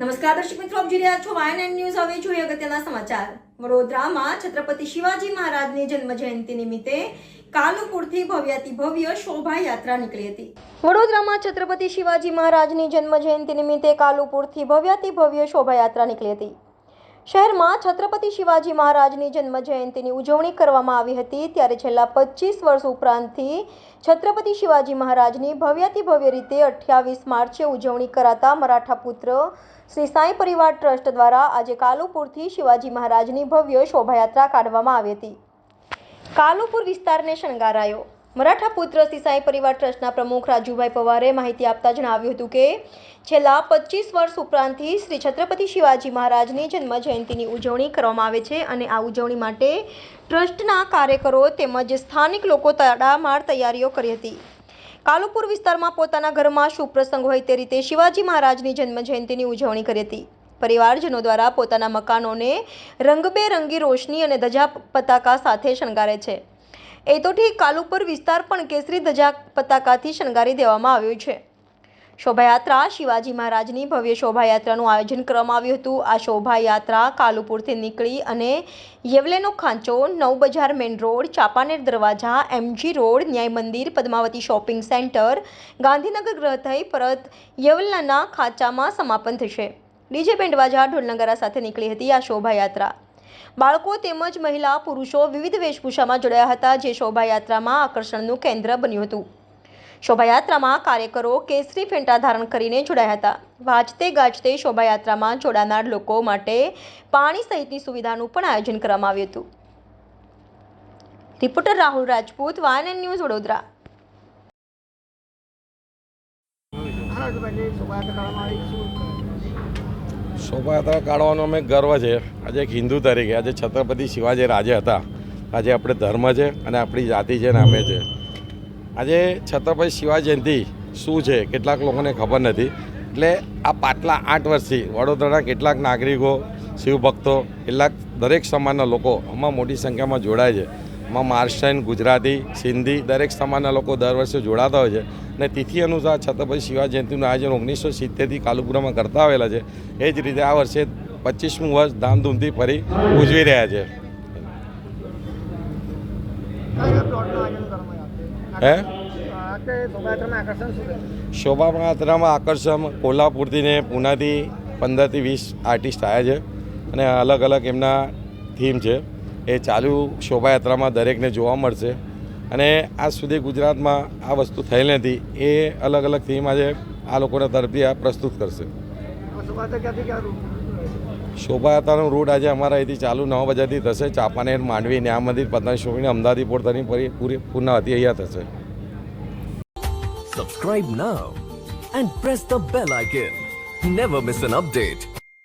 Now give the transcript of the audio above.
નમસ્કાર દર્શક મિત્રો, આપ જોઈ રહ્યા છો વાયન ન્યૂઝ હવે જોઈએ અગત્યના સમાચાર. વડોદરામાં છત્રપતિ શિવાજી મહારાજની જન્મ જયંતિ નિમિત્તે કાલુપુરથી ભવ્યાતિ ભવ્ય શોભાયાત્રા નીકળી હતી. વડોદરામાં છત્રપતિ શિવાજી મહારાજની જન્મ જયંતિ નિમિત્તે કાલુપુરથી ભવ્યાતિ ભવ્ય શોભાયાત્રા નીકળી હતી. શહેરમાં છત્રપતિ શિવાજી મહારાજની જન્મ જયંતિની ઉજવણી કરવામાં આવી હતી. ત્યારે છેલ્લા પચીસ વર્ષ ઉપરાંતથી છત્રપતિ શિવાજી મહારાજની ભવ્યાતિ ભવ્ય રીતે અઠ્યાવીસ માર્ચે ઉજવણી કરાતા મરાઠા પુત્ર શ્રી સાંઈ પરિવાર ટ્રસ્ટ દ્વારા આજે કાલુપુરથી શિવાજી મહારાજની ભવ્ય શોભાયાત્રા કાઢવામાં આવી હતી. કાલુપુર વિસ્તારને શણગારાયો. મરાઠા પુત્ર સિસાઈ પરિવાર ટ્રસ્ટના પ્રમુખ રાજુભાઈ પવારે માહિતી આપતા જણાવ્યું હતું કે, છેલ્લા પચીસ વર્ષ ઉપરાંતથી શ્રી છત્રપતિ શિવાજી મહારાજની જન્મ જયંતિની ઉજવણી કરવામાં આવે છે અને આ ઉજવણી માટે ટ્રસ્ટના કાર્યકરો તેમજ સ્થાનિક લોકો તડામાર તૈયારીઓ કરી હતી. કાલુપુર વિસ્તારમાં પોતાના ઘરમાં શુભ પ્રસંગ હોય તે રીતે શિવાજી મહારાજની જન્મ જયંતિની ઉજવણી કરી હતી. પરિવારજનો દ્વારા પોતાના મકાનોને રંગબેરંગી રોશની અને ધજા પતાકા સાથે શણગારે છે. એ ઠીક કાલુપુર વિસ્તાર પણ કેસરી ધજા પતાકાથી શણગારી દેવામાં આવ્યો છે. શોભાયાત્રા, શિવાજી મહારાજની ભવ્ય શોભાયાત્રાનું આયોજન કરવામાં આવ્યું હતું. આ શોભાયાત્રા કાલુપુરથી નીકળી અને યેવલેનો ખાંચો નવ બજાર મેઇન રોડ, ચાપાનેર દરવાજા, એમજી રોડ, ન્યાય મંદિર, પદ્માવતી શોપિંગ સેન્ટર, ગાંધીનગર ગ્રહ થઈ પરત યેવલના ખાંચામાં સમાપન થશે. ડીજે બેન્ડવાજા ઢોલનગારા સાથે નીકળી હતી આ શોભાયાત્રા. બાળકો તેમજ મહિલા પુરુષો વિવિધ વેશભૂષામાં જોડાયા હતા જે શોભાયાત્રામાં આકર્ષણનું કેન્દ્ર બન્યું હતું. શોભાયાત્રામાં કાર્યકરો કેસરી ફેંટા ધારણ કરીને જોડાયા હતા. વાજતે ગાજતે શોભાયાત્રામાં જોડાનાર લોકો માટે પાણી સહિતની સુવિધાનું પણ આયોજન કરવામાં આવ્યું હતું. રિપોર્ટર રાહુલ રાજપૂત, વાયન ન્યૂઝ વડોદરા. શોભાયાત્રા કાઢવાનો અમે ગર્વ છે. આજે એક હિન્દુ તરીકે, આજે છત્રપતિ શિવાજી રાજે હતા. આજે આપણે ધર્મ છે અને આપણી જાતિ છે નામે છે. આજે છત્રપતિ શિવાજી જયંતિ શું છે? કેટલાક લોકોને ખબર નથી. એટલે આ પાટલા આઠ વર્ષથી વડોદરાના કેટલાક નાગરિકો, શિવભક્તો, કેટલાક દરેક સમાજના લોકો આમાં મોટી સંખ્યામાં જોડાય છે. એમાં મહારાષ્ટ્રીયન ગુજરાતી, સિંધી, દરેક સમાજના લોકો દર વર્ષે જોડાતા હોય છે. અને તિથિ અનુસાર છત્રપતિ શિવાજી જયંતિનું આયોજન ઓગણીસો સિત્તેરથી કાલુપુરામાં કરતા આવેલા છે. એ જ રીતે આ વર્ષે પચીસમું વર્ષ ધામધૂમથી ફરી ઉજવી રહ્યા છે. હે? શોભાયાત્રામાં આકર્ષણ કોલ્હાપુરથી ને પૂનાથી પંદરથી વીસ આર્ટિસ્ટ આવ્યા છે. અને અલગ અલગ એમના થીમ છે. એ ચાલુ શોભાયાત્રામાં દરેકને જોવા મળશે. અને આજ સુધી ગુજરાતમાં આ વસ્તુ થયેલ નથી. એ અલગ અલગ થીમ આજે આ લોકોના તરફથી આ પ્રસ્તુત કરશે. શોભાયાત્રાનું રૂટ આજે અમારા અહીંથી ચાલુ નવ બજારથી થશે. ચાપાનેર, માંડવી, ન્યા મંદિર, પતંગ શોખીને અમદાવાદી પોતાની પૂરી પૂર્ણાવતી અહીંયા થશે. Subscribe now and press the bell icon never miss an update.